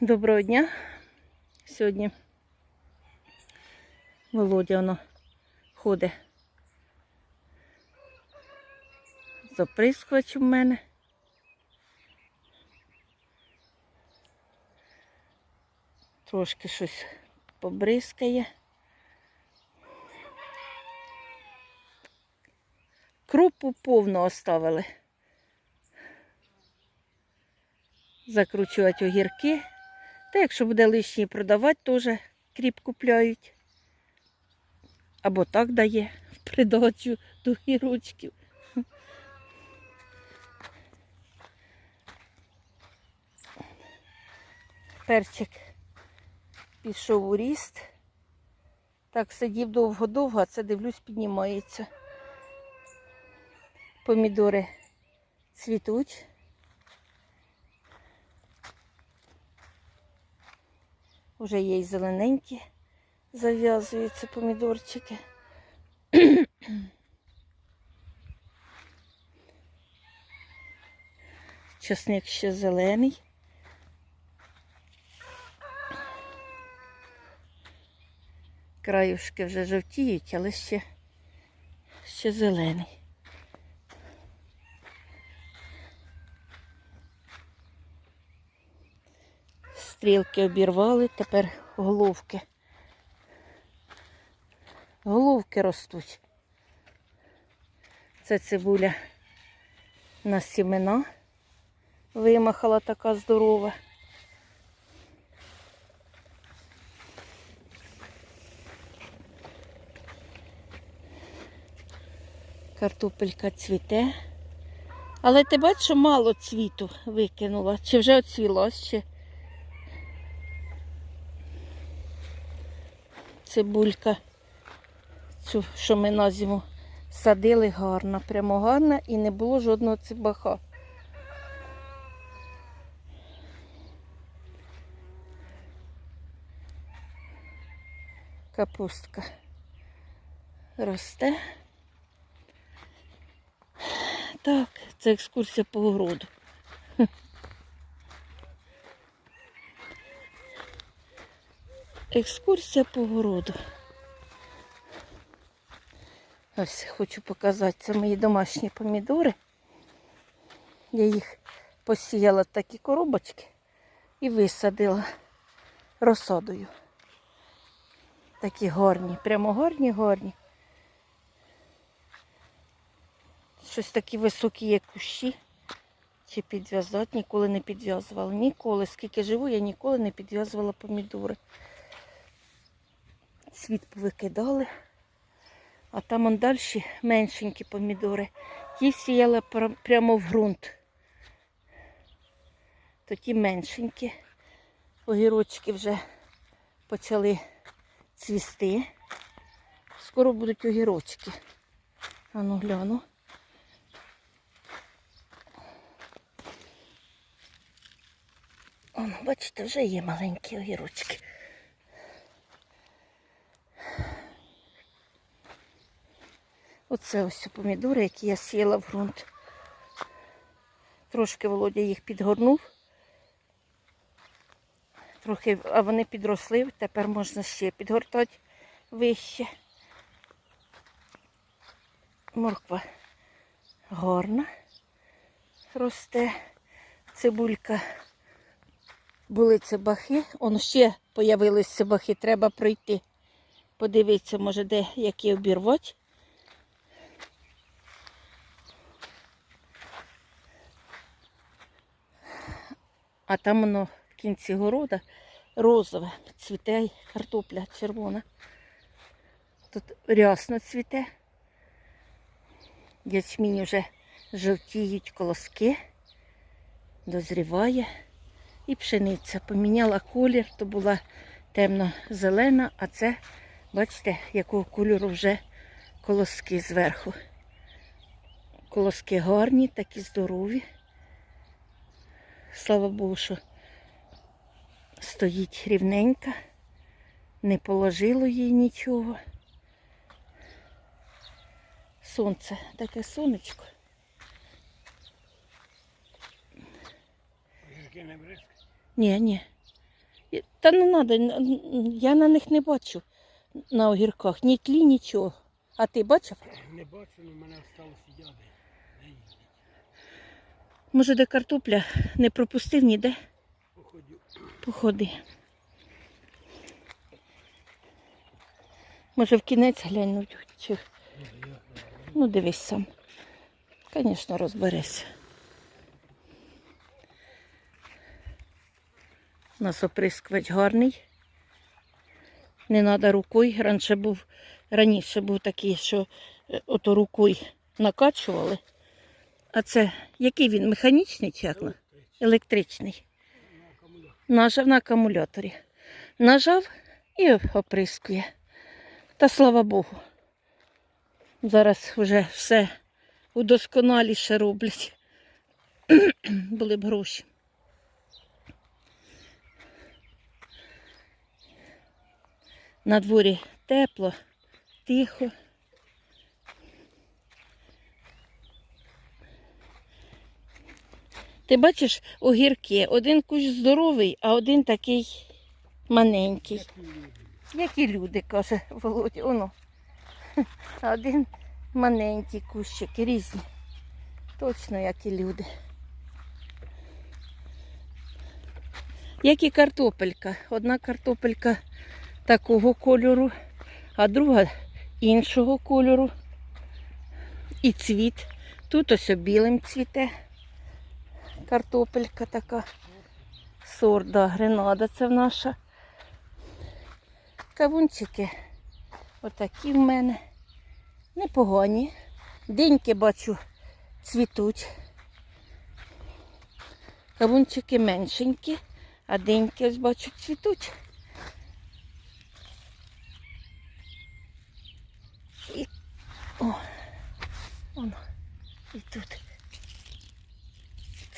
Доброго дня. Сьогодні Володя воно ходить. Заприскувач у мене. Трошки щось побризкає. Крупу повну оставили. Закручувати огірки. Та якщо буде лишній продавати, теж кріп купляють. Або так дає в придачу до огірочків. Перчик пішов у ріст. Так сидів довго-довго, а це дивлюсь, піднімається. Помідори цвітуть. Уже є й зелененькі, зав'язуються помідорчики. Часник ще зелений. Краюшки вже жовтіють, але ще, ще зелений. Стрілки обірвали, тепер головки. Головки ростуть. Це цибуля на сімена вимахала така здорова. Картопелька цвіте. Але ти бачиш, що мало цвіту викинула. Чи вже оцвіла ще? Цибулька, цю, що ми на зиму садили гарна, прямо гарна і не було жодного цибаха. Капустка росте. Так, це екскурсія по городу. Екскурсія по городу. Ось хочу показати. Це мої домашні помідори. Я їх посіяла такі коробочки і висадила розсадою. Такі горні, прямо горні, горні. Щось такі високі є кущі. Чи підв'язати, ніколи не підв'язувала. Ніколи, скільки живу, я ніколи не підв'язувала помідори. Світ повикидали. А там он далі меншенькі помідори. Ті сіяла прямо в ґрунт. То ті меншенькі. Огірочки вже почали цвісти. Скоро будуть огірочки. А ну гляну. О, бачите, вже є маленькі огірочки. Оце ось помідори, які я сіяла в ґрунт. Трошки Володя їх підгорнув. Трохи, а вони підросли, тепер можна ще підгортати вище. Морква гарна росте, цибулька. Були цибахи, он ще появились цибахи, треба пройти. Подивитися, може, де які обірвати. А там воно в кінці города розове, цвіте картопля червона. Тут рясно цвіте. Ячмінь вже жовтіють колоски, дозріває. І пшениця поміняла колір, то була темно-зелена, а це, бачите, якого кольору вже колоски зверху. Колоски гарні, такі здорові. Слава Богу, що стоїть рівненька, не положило їй нічого. Сонце, таке сонечко. Не. Ні, ні. Та не треба, я на них не бачу на огірках, ні тлі, нічого. А ти бачив? Не бачу, але в мене осталось яди. Може, де картопля не пропустив ніде? Походи. Може, в кінець глянуть, чи Ну, Ну, дивись сам. Звісно, розберешся. У нас оприскувач гарний. Не треба рукою. Раніше був, раніше був такий, що е, ото рукою накачували. А це який він? Механічний чи? Електричний. Нажав на акумуляторі. Нажав і оприскує. Та слава Богу. Зараз вже все удосконаліше роблять. Були б гроші. На дворі тепло, тихо. Ти бачиш огірки, один кущ здоровий, а один такий маленький. Які люди. Люди, каже Володя. Оно. Один маленький кущик, різні. Точно як і люди. Як і картопелька. Одна картопелька такого кольору, а друга іншого кольору. І цвіт. Тут ось білим цвіте. Картопелька така. Сорт, да, гренада це наша. Кавунчики отакі в мене. Непогані. Деньки бачу цвітуть. Кавунчики меншенькі, а деньки ось бачу цвітуть. І, о, воно, і тут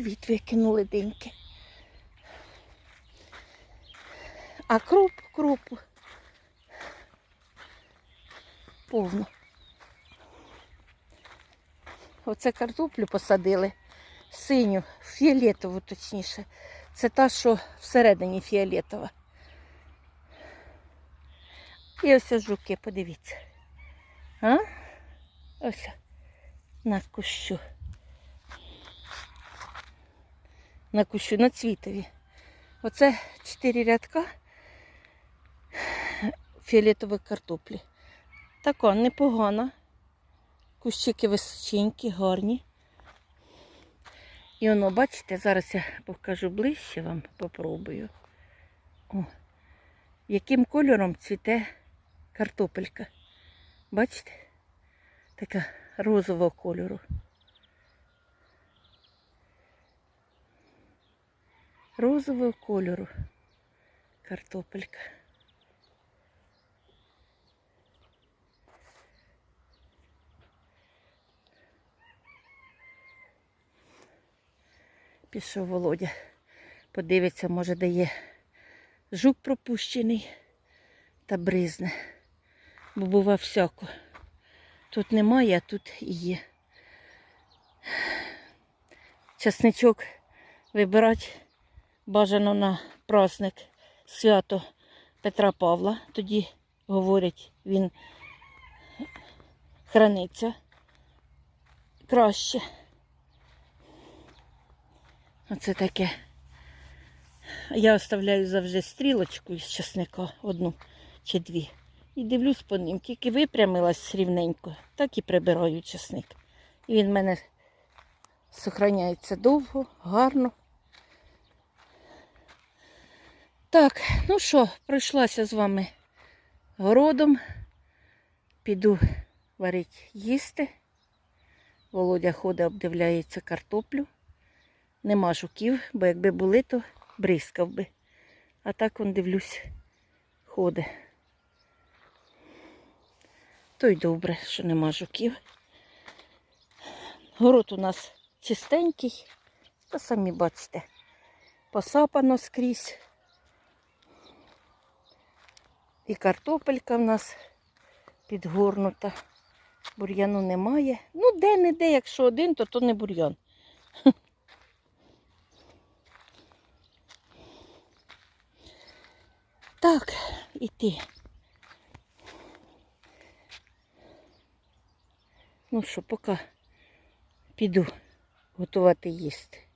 цвіт викинули деньки. А кроп, кропу повно. Оце картоплю посадили, синю, фіолетову точніше. Це та, що всередині фіолетова. І ось жуки, подивіться. А? Ось на кущу. На кущу, на цвітові. Оце чотири рядка фіолетової картоплі. Така непогана. Кущики височенькі, гарні. І воно, бачите, зараз я покажу ближче вам, попробую. О, яким кольором цвіте картопелька. Бачите? Така розового кольору. Розового кольору картопелька. Пішов Володя. Подивиться, може, де є жук пропущений та бризне. Бо бува всяко. Тут немає, а тут і є. Часничок вибирати бажано на праздник свято Петра Павла. Тоді, говорять, він храниться краще. Оце таке. Я оставляю завжди стрілочку із часника, одну чи дві. І дивлюсь по ним. Тільки випрямилась рівненько, так і прибираю часник. І він в мене зберігається довго, гарно. Так, ну що, пройшлася з вами городом. Піду варити їсти. Володя ходить, обдивляється картоплю. Нема жуків, бо якби були, то бризкав би. А так он дивлюсь, ходить. То й добре, що нема жуків. Город у нас чистенький, то самі бачите, посапано скрізь. І картопелька в нас підгорнута. Бур'яну немає. Ну, де-не-де, якщо один, то то не бур'ян. Так, іти. Ну що, поки піду готувати їсти.